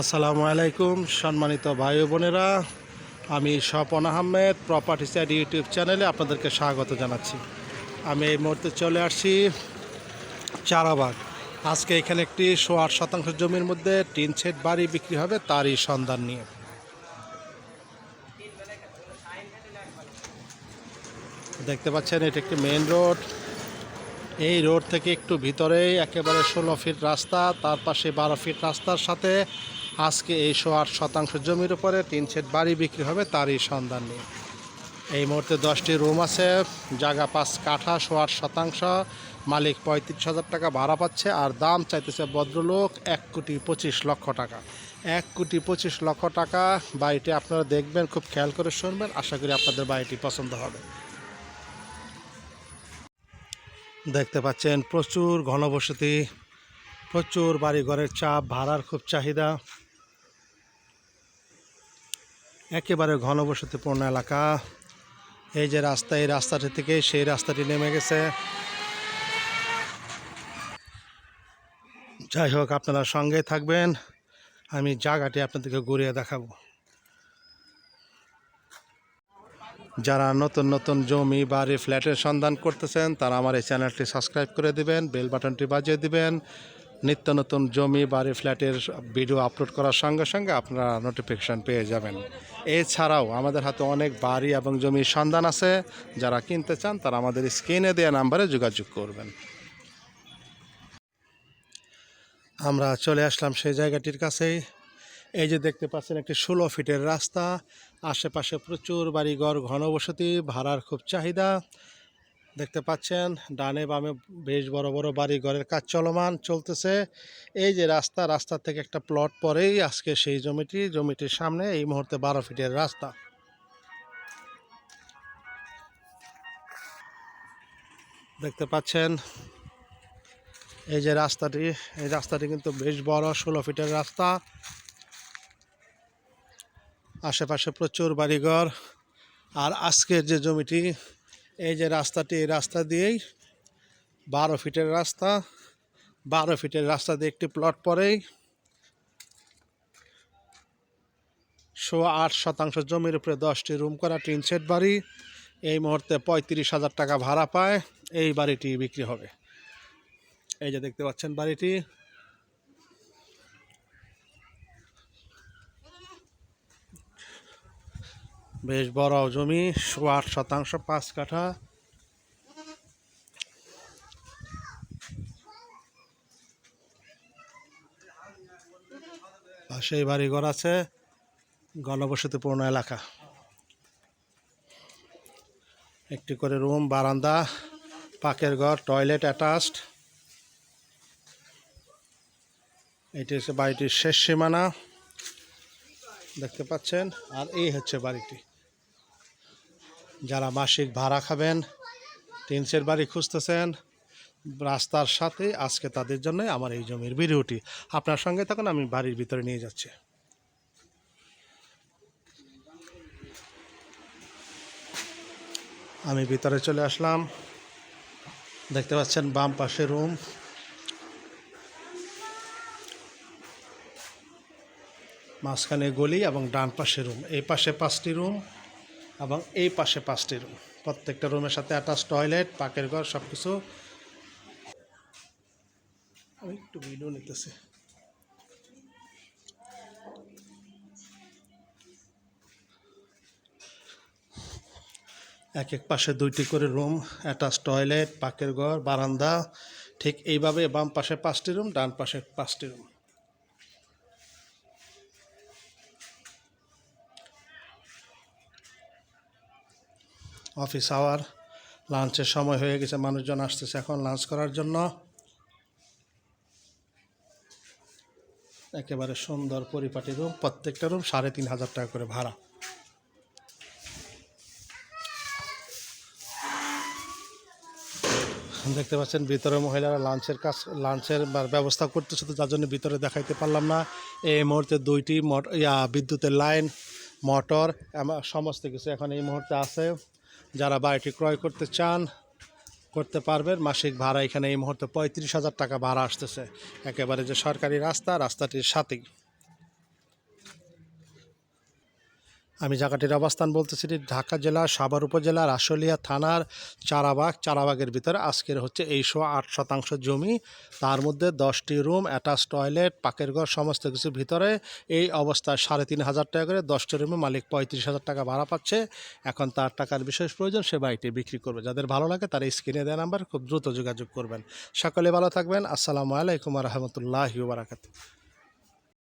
আসসালামু আলাইকুম, সম্মানিত ভাই বোনেরা। আমি Swapan Ahmed property side YouTube চ্যানেলে আপনাদেরকে স্বাগত জানাচ্ছি। আমি এই মুহূর্তে চলে আসছি চারাবাগ। আজকে এখানে একটি আট শতাংশ জমির মধ্যে টিন সেট বাড়ি বিক্রি হবে তারই সন্ধান নিয়ে। দেখতে পাচ্ছেন, এটা একটি মেন রোড এই রোড থেকে একটু ভিতরেই একেবারে ষোলো ফিট রাস্তা, তার পাশে বারো ফিট রাস্তার সাথে আজকে এই শো আট শতাংশ জমির উপরে তিন সেট বাড়ি বিক্রি হবে তারই সন্ধান নেই এই মুহূর্তে দশটি রুম আছে, জায়গা পাঁচ কাঠা শো আট শতাংশ। মালিক পঁয়ত্রিশ হাজার টাকা ভাড়া পাচ্ছে আর দাম চাইতেছে ভদ্রলোক এক কোটি পঁচিশ লক্ষ টাকা। এক কোটি পঁচিশ লক্ষ টাকা। বাড়িটি আপনারা দেখবেন, খুব খেয়াল করে শুনবেন। আশা করি আপনাদের বাড়িটি পছন্দ হবে। দেখতে পাচ্ছেন, প্রচুর ঘনবসতি, প্রচুর বাড়িঘরের চাপ, ভাড়ার খুব চাহিদা। একেবারে ঘনবসতিপূর্ণ এলাকা। এই যে রাস্তা, এই রাস্তাটি থেকে সেই রাস্তাটি নেমে গেছে। যাই হোক, আপনারা সঙ্গে থাকবেন। আমি জায়গাটি আপনাদেরকে ঘুরিয়ে দেখাবো। যারা নতুন নতুন জমি, বাড়ি, ফ্ল্যাটের সন্ধান করতেছেন, তারা আমার এই চ্যানেলটি সাবস্ক্রাইব করে দিবেন, বেল বাটনটি বাজিয়ে দিবেন। নিত্য নতুন জমি, বাড়ি, ফ্ল্যাটের ভিডিও আপলোড করার সঙ্গে সঙ্গে আপনারা নোটিফিকেশান পেয়ে যাবেন। এছাড়াও আমাদের হাতে অনেক বাড়ি এবং জমির সন্ধান আছে। যারা কিনতে চান তারা আমাদের স্ক্রিনে দেওয়া নাম্বারে যোগাযোগ করবেন। আমরা চলে আসলাম সেই জায়গাটির কাছেই। এই যে দেখতে পাচ্ছেন একটি ষোলো ফিটের রাস্তা। আশেপাশে প্রচুর বাড়িঘর, ঘনবসতি, ভাড়ার খুব চাহিদা। দেখতে পাচ্ছেন, ডানে বামে বেশ বড় বড় বাড়ি ঘরের কাজ চলমান চলতেছে। এই যে রাস্তা রাস্তা থেকে একটা প্লট পরেই আজকে সেই জমিটি, জমিটির সামনে এই মুহূর্তে বারো ফিটের রাস্তা। দেখতে পাচ্ছেন, এই যে রাস্তাটি, এই রাস্তাটি কিন্তু বেশ বড়, ষোলো ফিটের রাস্তা। আশেপাশে প্রচুর বাড়িঘর। আর আজকের যে জমিটি এই যে রাস্তাটি, এই রাস্তা দিয়েই বারো ফিটের রাস্তা, বারো ফিটের রাস্তা দিয়ে একটি প্লট পরেই শো আট শতাংশ জমির উপরে দশটি রুম করা, টিন সেট বাড়ি। এই মুহূর্তে পঁয়ত্রিশ হাজার টাকা ভাড়া পায়, এই বাড়িটি বিক্রি হবে। এই যে দেখতে পাচ্ছেন বাড়িটি। বেশ বড় জমি আট শতাংশ, পাঁচ কাঠা। পাশেই বাড়িঘর আছে, গণবসতিপূর্ণ এলাকা। একটি করে রুম, বারান্দা, পাকের ঘর, টয়লেট অ্যাটাচড। এটি হচ্ছে বাড়িটির শেষ সীমানা। দেখতে পাচ্ছেন? আর এই হচ্ছে বাড়িটি। যারা মাসিক ভাড়া খাবেন, টিনসের বাড়ি খুঁজতেছেন, রাস্তার সাথে আজকে তাদের জন্য আমার এই জমির ভিডিওটি। আপনার সঙ্গে থাকুন, আমি বাড়ির ভিতরে নিয়ে যাচ্ছি। আমি ভিতরে চলে আসলাম। দেখতে পাচ্ছেন বাম পাশে রুম। মাঝখানে গলি এবং ডান পাশে রুম। এই পাশে পাঁচটি রুম। এবং এই পাশে পাঁচটি রুম প্রত্যেকটা রুমের সাথে অ্যাটাচ টয়লেট পাকের ঘর সব কিছু একটু ভিডিও নিতেছি। এক এক পাশে দুইটি করে রুম অ্যাটাচ টয়লেট পাকের ঘর, বারান্দা। ঠিক এইভাবে বাম পাশে পাঁচটি রুম ডান পাশে পাঁচটি রুম অফিস আওয়ার লাঞ্চের সময় হয়ে গেছে, মানুষজন আসতেছে এখন লাঞ্চ করার জন্য। একেবারে সুন্দর পরিপাটি রুম প্রত্যেকটা রুম সাড়ে তিন হাজার টাকা করে ভাড়া। দেখতে পাচ্ছেন, ভিতরে মহিলারা লাঞ্চের কাজ লাঞ্চের ব্যবস্থা করতেছে তো যার জন্য ভিতরে দেখাইতে পারলাম না। এই মুহূর্তে দুইটি মট, ইয়া, বিদ্যুতের লাইন মোটর সমস্ত কিছু এখন এই মুহূর্তে আছে। যারা বাড়িটি ক্রয় করতে চান, করতে পারবেন। মাসিক ভাড়া এখানে এই মুহূর্তে পঁয়ত্রিশ হাজার টাকা ভাড়া আসতেছে। একেবারে যে সরকারি রাস্তা, রাস্তাটির সাথেই। আমি জায়গাটির অবস্থান বলতেছি ঢাকা জেলা, সাভার উপজেলার আশুলিয়া থানার চারাবাগ, চারাবাগের ভিতরে আজকের হচ্ছে এই শো আট শতাংশ জমি। তার মধ্যে দশটি রুম অ্যাটাচ টয়লেট, পাকের ঘর, সমস্ত কিছু ভিতরে এই অবস্থায় সাড়ে তিন হাজার টাকা করে দশটি রুমে মালিক পঁয়ত্রিশ হাজার টাকা ভাড়া পাচ্ছে। এখন তার টাকার বিশেষ প্রয়োজন সে বাড়িটি বিক্রি করবে। যাদের ভালো লাগে তারা স্ক্রিনে দেওয়া নাম্বার খুব দ্রুত যোগাযোগ করবেন। সকলে ভালো থাকবেন। আসসালামু আলাইকুম রহমতুল্লাহি বারাকাতু